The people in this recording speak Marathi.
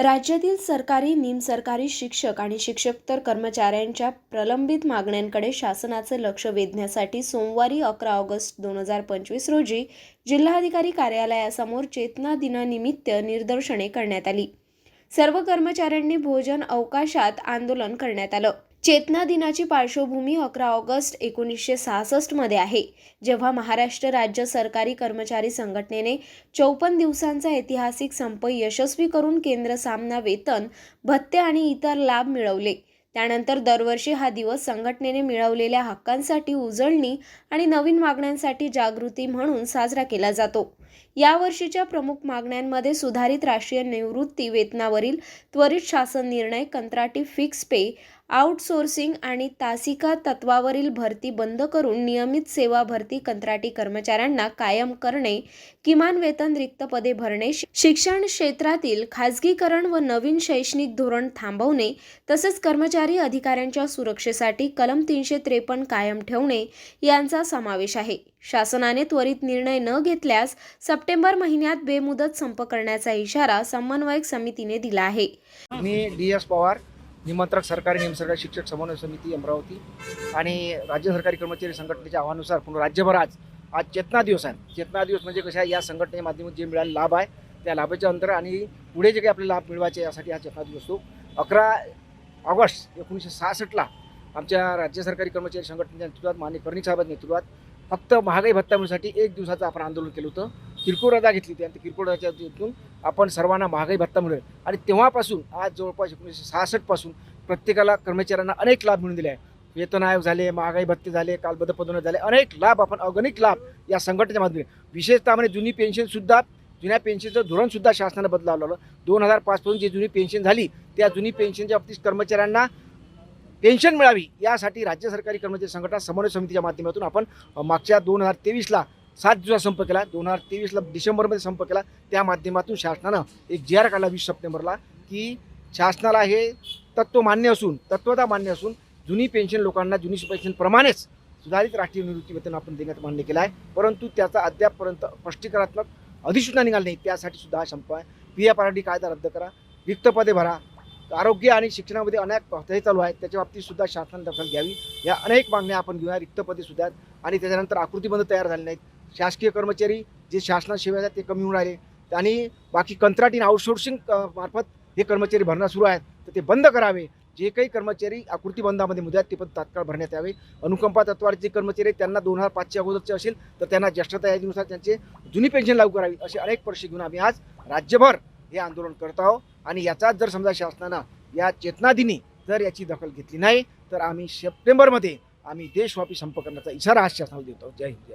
राज्यातील सरकारी निमसरकारी शिक्षक आणि शिक्षकतर कर्मचाऱ्यांच्या प्रलंबित मागण्यांकडे शासनाचे लक्ष वेधण्यासाठी सोमवारी अकरा ऑगस्ट दोन हजार पंचवीस रोजी जिल्हाधिकारी कार्यालयासमोर चेतना दिनानिमित्त निदर्शने करण्यात आली. सर्व कर्मचाऱ्यांनी भोजन अवकाशात आंदोलन करण्यात आलं. चेतना दिनाची पार्श्वभूमी अकरा ऑगस्ट एकोणीसशे सहासष्टमध्ये आहे. जेव्हा महाराष्ट्र राज्य सरकारी कर्मचारी संघटनेने चौपन्न दिवसांचा ऐतिहासिक संप यशस्वी करून केंद्र सामना वेतन भत्ते आणि इतर लाभ मिळवले. त्यानंतर दरवर्षी हा दिवस संघटनेने मिळवलेल्या हक्कांसाठी उजळणी आणि नवीन मागण्यांसाठी जागृती म्हणून साजरा केला जातो. यावर्षीच्या प्रमुख मागण्यांमध्ये सुधारित राष्ट्रीय निवृत्ती वेतनावरील त्वरित शासन निर्णय कंत्राटी फिक्स पे आउटसोर्सिंग आणि तासिका तत्वावरील भरती बंद करून नियमित सेवा भरती कंत्राटी कर्मचाऱ्यांना कायम करणे किमान वेतन रिक्त पदे भरणे शिक्षण क्षेत्रातील खाजगीकरण व नवीन शैक्षणिक धोरण थांबवणे तसेच कर्मचारी अधिकाऱ्यांच्या सुरक्षेसाठी कलम तीनशे त्रेपन्न कायम ठेवणे यांचा समावेश आहे. शासनाने त्वरित निर्णय न घेतल्यास सप्टेंबर महिन्यात बेमुदत संप करण्याचा इशारा समन्वयक समितीने दिला आहे. मी डी एस पवार निमंत्रक सरकारी निमसरकारी शिक्षक समन्वय समिती अमरावती आणि राज्य सरकारी कर्मचारी संघटनेच्या आव्हानुसार पूर्ण राज्यभर आज आज चेतना दिवस आहे. चेतना दिवस म्हणजे कशा या संघटनेच्या माध्यमातून जे मिळाले लाभ आहे त्या लाभाच्या अंतर आणि पुढे जे काही आपले लाभ मिळवायचे यासाठी हा चेतना दिवस असतो. अकरा ऑगस्ट एकोणीसशे सहासष्टला आमच्या राज्य सरकारी कर्मचारी संघटनेच्या नेतृत्वात मान्य कर्णिक साहेबांच्या नेतृत्वात फक्त महागाई भत्ता मिळण्यासाठी एक दिवसाचं आपण आंदोलन केलं होतं. किरकोळ रजा घेतली होती आणि त्या किरकोळ रजातून आपण सर्वांना महागाई भत्ता मिळेल. आणि तेव्हापासून आज जवळपास एकोणीसशे सहासष्टपासून प्रत्येकाला कर्मचाऱ्यांना अनेक लाभ मिळून दिले आहे वेतन आयोग झाले महागाई भत्ते झाले कालबद्ध पदोन्नत झाले अनेक लाभ आपण अगणित लाभ या संघटनेच्या माध्यमातून विशेषतः म्हणजे जुनी पेन्शनसुद्धा जुन्या पेन्शनचं धोरणसुद्धा शासनानं बदलावलं लावलं दोन हजार पाचपासून जी जुनी पेन्शन झाली त्या जुनी पेन्शनच्या बाबतीत कर्मचाऱ्यांना पेन्शन मिळावी यासाठी राज्य सरकारी कर्मचारी संघटना समन्वय समितीच्या माध्यमातून आपण मागच्या दोन हजार तेवीसला सात दिवसात संप केला. दोन हजार तेवीसला डिसेंबरमध्ये संप केला. त्या माध्यमातून शासनानं एक जी आर काढला वीस सप्टेंबरला की शासनाला हे तत्व मान्य असून तत्वता मान्य असून जुनी पेन्शन लोकांना जुनी पेन्शनप्रमाणेच सुधारित राष्ट्रीय निवृत्ती वेतन आपण देण्यात मान्य केलं आहे. परंतु त्याचा अद्यापपर्यंत स्पष्टीकरणात्मक अधिसूचना निघाली नाही. त्यासाठी सुद्धा हा संप आहे. पी एफ आर डी कायदा रद्द करा. रिक्त पदे भरा. आरोग्य आणि शिक्षणामध्ये अनेक हे चालू आहेत. त्याच्या बाबतीत सुद्धा शासनाने दखल घ्यावी. या अनेक मागण्या आपण घेऊया. रिक्त पदे सुद्धा आहेत. आणि त्याच्यानंतर आकृतीबंध तयार झाले नाहीत. शासकीय कर्मचारी जे शासनाशिवाय आहेत ते कमी होऊन राहिले. आणि बाकी कंत्राटी आउटसोर्सिंग मार्फत हे कर्मचारी भरणं सुरू आहेत. तर ते बंद करावे. जे काही कर्मचारी आकृतीबंधामध्ये मुद्दे आहेत ते पण तात्काळ भरण्यात यावे. अनुकंपा तत्वाचे जे कर्मचारी त्यांना दोन हजार पाचशे अगोदरचे असेल तर त्यांना ज्येष्ठता यादीनुसार त्यांचे जुनी पेन्शन लागू करावी असे अनेक प्रश्न घेऊन आम्ही आज राज्यभर हे आंदोलन करत आहोत. आणि याचाच जर समजा शासनानं या चेतनादिनी जर याची दखल घेतली नाही तर आम्ही सप्टेंबरमध्ये आम्ही देशव्यापी संप करण्याचा इशारा आज शासनाला देतो जय हिंद जय